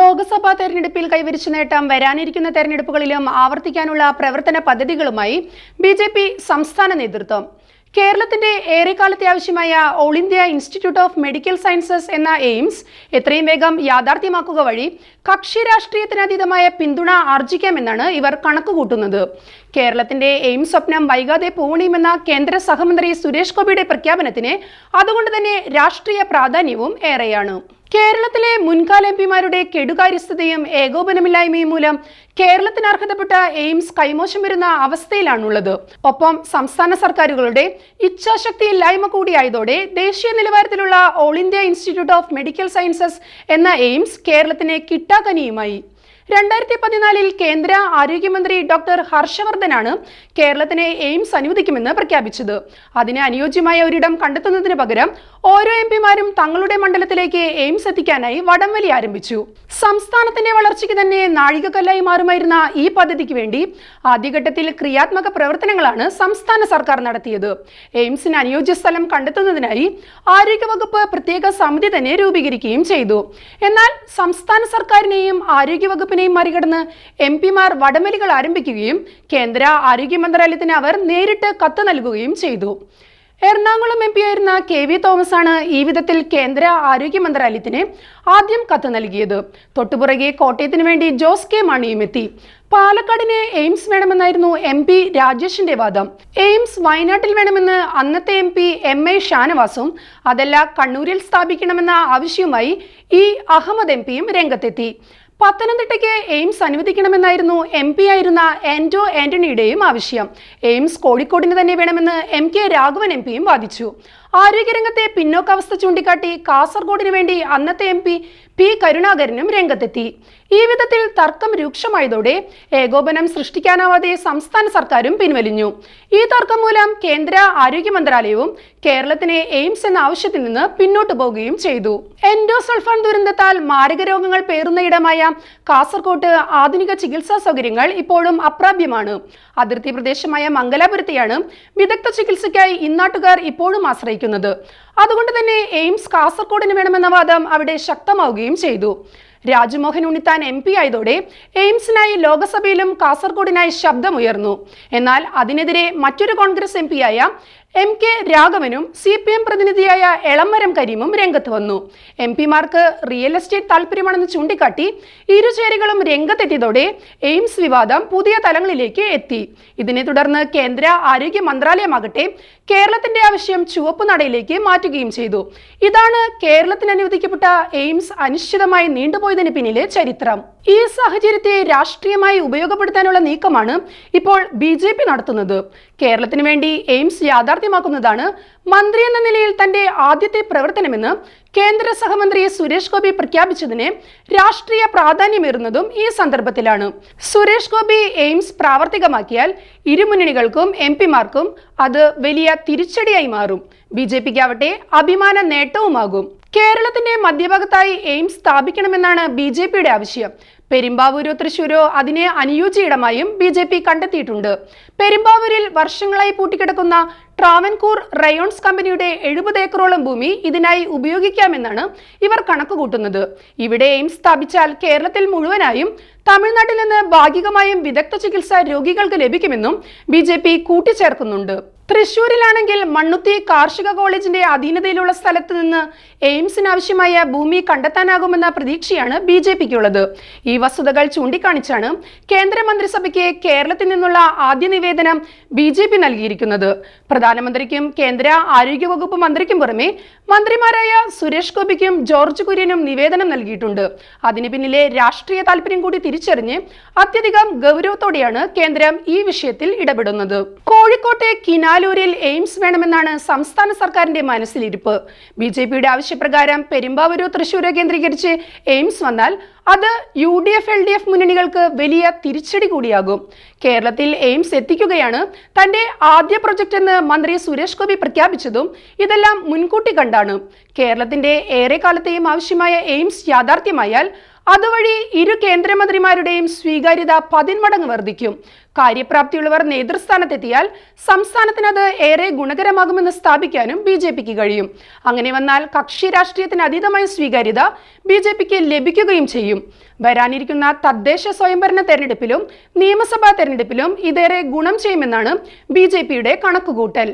ലോക്സഭാ തെരഞ്ഞെടുപ്പിൽ കൈവരിച്ച നേട്ടം വരാനിരിക്കുന്ന തെരഞ്ഞെടുപ്പുകളിലും ആവർത്തിക്കാനുള്ള പ്രവർത്തന പദ്ധതികളുമായി ബി ജെ പി സംസ്ഥാന നേതൃത്വം. കേരളത്തിന്റെ ഏറെക്കാലത്തെ ആവശ്യമായ all India institute of medical sciences എന്ന എയിംസ് എത്രയും വേഗം യാഥാർത്ഥ്യമാക്കുക വഴി കക്ഷി രാഷ്ട്രീയത്തിനതീതമായ പിന്തുണ ആർജിക്കാമെന്നാണ് ഇവർ കണക്കുകൂട്ടുന്നത്. കേരളത്തിന്റെ എയിം സ്വപ്നം വൈകാതെ പൂണിയുമെന്ന കേന്ദ്ര സഹമന്ത്രി സുരേഷ് ഗോപിയുടെ പ്രഖ്യാപനത്തിന് അതുകൊണ്ട് തന്നെ രാഷ്ട്രീയ പ്രാധാന്യവും ഏറെയാണ്. കേരളത്തിലെ മുൻകാല എം പിമാരുടെ കെടുകാര്യസ്ഥതയും ഏകോപനമില്ലായ്മയും മൂലം കേരളത്തിന് അർഹതപ്പെട്ട എയിംസ് കൈമോശം വരുന്ന അവസ്ഥയിലാണുള്ളത്. ഒപ്പം സംസ്ഥാന സർക്കാരുകളുടെ ഇച്ഛാശക്തി ഇല്ലായ്മ കൂടിയായതോടെ ദേശീയ നിലവാരത്തിലുള്ള all India institute of medical sciences എന്ന എയിംസ് കേരളത്തിന് 明らかに今 രണ്ടായിരത്തി പതിനാലിൽ കേന്ദ്ര ആരോഗ്യമന്ത്രി ഡോക്ടർ ഹർഷവർദ്ധനാണ് കേരളത്തിന് എയിംസ് അനുവദിക്കുമെന്ന് പ്രഖ്യാപിച്ചത്. അതിന് അനുയോജ്യമായ ഒരിടം കണ്ടെത്തുന്നതിന് പകരം ഓരോ എം പിമാരും തങ്ങളുടെ മണ്ഡലത്തിലേക്ക് എയിംസ് എത്തിക്കാനായി വടംവലി ആരംഭിച്ചു. സംസ്ഥാനത്തിന്റെ വളർച്ചയ്ക്ക് തന്നെ നാഴികക്കല്ലായി മാറുമായിരുന്ന ഈ പദ്ധതിക്ക് വേണ്ടി ആദ്യഘട്ടത്തിൽ ക്രിയാത്മക പ്രവർത്തനങ്ങളാണ് സംസ്ഥാന സർക്കാർ നടത്തിയത്. എയിംസിന് അനുയോജ്യ സ്ഥലം കണ്ടെത്തുന്നതിനായി ആരോഗ്യവകുപ്പ് പ്രത്യേക സമിതി തന്നെ രൂപീകരിക്കുകയും ചെയ്തു. എന്നാൽ സംസ്ഥാന സർക്കാരിനെയും ആരോഗ്യവകുപ്പിനെയും മറികടന്ന് എം പിമാർ വടമലികൾ ആരംഭിക്കുകയും കേന്ദ്ര ആരോഗ്യ മന്ത്രാലയത്തിന് അവർ നേരിട്ട് കത്ത് നൽകുകയും ചെയ്തു. എറണാകുളം എം പി ആയിരുന്ന കെ വി തോമസ് ആണ് ഈ വിധത്തിൽ കേന്ദ്ര ആരോഗ്യ മന്ത്രാലയത്തിന് ആദ്യം കത്ത് നൽകിയത്. തൊട്ടുപുറകെ കോട്ടയത്തിന് വേണ്ടി ജോസ് കെ മാണിയും എത്തി. പാലക്കാടിന് എയിംസ് വേണമെന്നായിരുന്നു എം പി രാജേഷിന്റെ വാദം. എയിംസ് വയനാട്ടിൽ വേണമെന്ന് അന്നത്തെ എം പി എം എ ഷാനവാസും അതല്ല കണ്ണൂരിൽ സ്ഥാപിക്കണമെന്ന ആവശ്യവുമായി ഈ അഹമ്മദ് എം പിയും രംഗത്തെത്തി. പത്തനംതിട്ടയ്ക്ക് എയിംസ് അനുവദിക്കണമെന്നായിരുന്നു എം പി ആയിരുന്ന ആന്റോ ആന്റണിയുടെയും ആവശ്യം. എയിംസ് കോഴിക്കോടിന് തന്നെ വേണമെന്ന് എം കെ രാഘവൻ എം പിയും വാദിച്ചു. ആരോഗ്യരംഗത്തെ പിന്നോക്കാവസ്ഥ ചൂണ്ടിക്കാട്ടി കാസർഗോഡിന് വേണ്ടി അന്നത്തെ എം പി പി കരുണാകരനും രംഗത്തെത്തി. ഈ വിധത്തിൽ തർക്കം രൂക്ഷമായതോടെ ഏകോപനം സൃഷ്ടിക്കാനാവാതെ സംസ്ഥാന സർക്കാരും പിൻവലിഞ്ഞു. ഈ തർക്കം മൂലം കേന്ദ്ര ആരോഗ്യ മന്ത്രാലയവും കേരളത്തിനെ എയിംസ് എന്ന ആവശ്യത്തിൽ നിന്ന് പിന്നോട്ട് പോവുകയും ചെയ്തു. എൻഡോസൾഫാൻ ദുരന്തത്താൽ മാരക രോഗങ്ങൾ പേറുന്നയിടമായ കാസർകോട്ട് ആധുനിക ചികിത്സാ സൗകര്യങ്ങൾ ഇപ്പോഴും അപ്രാപ്യമാണ്. അതിർത്തി പ്രദേശമായ മംഗലാപുരത്തെയാണ് വിദഗ്ധ ചികിത്സയ്ക്കായി ഇന്നാട്ടുകാർ ഇപ്പോഴും ആശ്രയിക്കുന്നത്. അതുകൊണ്ട് തന്നെ എയിംസ് കാസർകോടിന് വേണമെന്ന വാദം അവിടെ ശക്തമാവുകയും ചെയ്തു. രാജ്മോഹൻ ഉണ്ണിത്താൻ എം പി ആയതോടെ എയിംസിനായി ലോക്സഭയിലും കാസർഗോഡിനായി ശബ്ദമുയർന്നു. എന്നാൽ അതിനെതിരെ മറ്റൊരു കോൺഗ്രസ് എം പിയായ എം കെ രാഘവനും സി പി എം പ്രതിനിധിയായ എളമരം കരീമും രംഗത്ത് വന്നു. എം പിമാർക്ക് റിയൽ എസ്റ്റേറ്റ് താല്പര്യമാണെന്ന് ചൂണ്ടിക്കാട്ടി ഇരുചേരികളും രംഗത്തെത്തിയതോടെ എയിംസ് വിവാദം പുതിയ തലങ്ങളിലേക്ക് എത്തി. ഇതിനെ തുടർന്ന് കേന്ദ്ര ആരോഗ്യ മന്ത്രാലയമാകട്ടെ കേരളത്തിന്റെ ആവശ്യം ചുവപ്പ് നടയിലേക്ക് മാറ്റുകയും ചെയ്തു. ഇതാണ് കേരളത്തിന് അനുവദിക്കപ്പെട്ട എയിംസ് അനിശ്ചിതമായി നീണ്ടുപോയതിന് പിന്നിലെ ചരിത്രം. ഈ സാഹചര്യത്തെ രാഷ്ട്രീയമായി ഉപയോഗപ്പെടുത്താനുള്ള നീക്കമാണ് ഇപ്പോൾ ബി നടത്തുന്നത്. കേരളത്തിന് വേണ്ടി എയിംസ് യാഥാർത്ഥ്യമാക്കുന്നതാണ് മന്ത്രി എന്ന നിലയിൽ തന്റെ ആദ്യത്തെ പ്രവർത്തനമെന്ന് കേന്ദ്ര സഹമന്ത്രി സുരേഷ് ഗോപി പ്രഖ്യാപിച്ചതിന് രാഷ്ട്രീയ പ്രാധാന്യമേറുന്നതും ഈ സന്ദർഭത്തിലാണ്. സുരേഷ് ഗോപി എയിംസ് പ്രാവർത്തികമാക്കിയാൽ ഇരുമുന്നണികൾക്കും എം പിമാർക്കും അത് വലിയ തിരിച്ചടിയായി മാറും. ബി ജെ പിക്കാവട്ടെ അഭിമാന നേട്ടവുമാകും. കേരളത്തിന്റെ മധ്യഭാഗത്തായി എയിംസ് സ്ഥാപിക്കണമെന്നാണ് ബി ജെ പിയുടെ ആവശ്യം. പെരുമ്പാവൂരോ തൃശൂരോ അതിനെ അനുയോജ്യയിടമായും ബി ജെ പി കണ്ടെത്തിയിട്ടുണ്ട്. പെരുമ്പാവൂരിൽ വർഷങ്ങളായി പൂട്ടിക്കിടക്കുന്ന ട്രാവൻകൂർ റയോൺസ് കമ്പനിയുടെ എഴുപത് ഏക്കറോളം ഭൂമി ഇതിനായി ഉപയോഗിക്കാമെന്നാണ് ഇവർ കണക്കുകൂട്ടുന്നത്. ഇവിടെ എയിംസ് സ്ഥാപിച്ചാൽ കേരളത്തിൽ മുഴുവനായും തമിഴ്നാട്ടിൽ നിന്ന് ഭാഗികമായും വിദഗ്ധ ചികിത്സ രോഗികൾക്ക് ലഭിക്കുമെന്നും ബി ജെ പി കൂട്ടിച്ചേർക്കുന്നുണ്ട്. തൃശൂരിലാണെങ്കിൽ മണ്ണുത്തി കാർഷിക കോളേജിന്റെ അധീനതയിലുള്ള സ്ഥലത്ത് നിന്ന് എയിംസിനാവശ്യമായ ഭൂമി കണ്ടെത്താനാകുമെന്ന പ്രതീക്ഷയാണ് ബി ജെ പിക്കുള്ളത്. ഈ വസ്തുതകൾ ചൂണ്ടിക്കാണിച്ചാണ് കേന്ദ്രമന്ത്രിസഭയ്ക്ക് കേരളത്തിൽ നിന്നുള്ള ആദ്യ നിവേദനം ബി ജെ പി നൽകിയിരിക്കുന്നത്. പ്രധാനമന്ത്രിക്കും കേന്ദ്ര ആരോഗ്യവകുപ്പ് മന്ത്രിക്കും പുറമെ മന്ത്രിമാരായ സുരേഷ് ഗോപിക്കും ജോർജ് കുര്യനും നിവേദനം നൽകിയിട്ടുണ്ട്. അതിന് പിന്നിലെ രാഷ്ട്രീയ താല്പര്യം കൂടി തിരിച്ചറിഞ്ഞ് അത്യധികം ഗൗരവത്തോടെയാണ് കേന്ദ്രം ഈ വിഷയത്തിൽ ഇടപെടുന്നത്. കോഴിക്കോട്ടെ കിനാലൂരിൽ എയിംസ് വേണമെന്നാണ് സംസ്ഥാന സർക്കാരിന്റെ മനസ്സിലിരിപ്പ്. ബി ജെ പിയുടെ ആവശ്യപ്രകാരം പെരുമ്പാവൂരു തൃശൂര് കേന്ദ്രീകരിച്ച് എയിംസ് വന്നാൽ അത് U D F L D F മുന്നണികൾക്ക് വലിയ തിരിച്ചടി കൂടിയാകും. കേരളത്തിൽ എയിംസ് എത്തിക്കുകയാണ് തന്റെ ആദ്യ പ്രൊജക്ട് എന്ന് മന്ത്രി സുരേഷ് ഗോപി പ്രഖ്യാപിച്ചതും ഇതെല്ലാം മുൻകൂട്ടി കണ്ടാണ്. കേരളത്തിന്റെ ഏറെക്കാലത്തെയും ആവശ്യമായ എയിംസ് യാഥാർത്ഥ്യമായാൽ അതുവഴി ഇരു കേന്ദ്രമന്ത്രിമാരുടെയും സ്വീകാര്യത പതിന്മടങ്ങ് വർദ്ധിക്കും. കാര്യപ്രാപ്തിയുള്ളവർ നേതൃസ്ഥാനത്തെത്തിയാൽ സംസ്ഥാനത്തിനത് ഏറെ ഗുണകരമാകുമെന്ന് സ്ഥാപിക്കാനും ബി ജെ പിക്ക് കഴിയും. അങ്ങനെ വന്നാൽ കക്ഷി രാഷ്ട്രീയത്തിന് അതീതമായ സ്വീകാര്യത ബി ജെ പിക്ക് ലഭിക്കുകയും ചെയ്യും. വരാനിരിക്കുന്ന തദ്ദേശ സ്വയംഭരണ തെരഞ്ഞെടുപ്പിലും നിയമസഭാ തെരഞ്ഞെടുപ്പിലും ഇതേറെ ഗുണം ചെയ്യുമെന്നാണ് ബി ജെ പിയുടെ കണക്കുകൂട്ടൽ.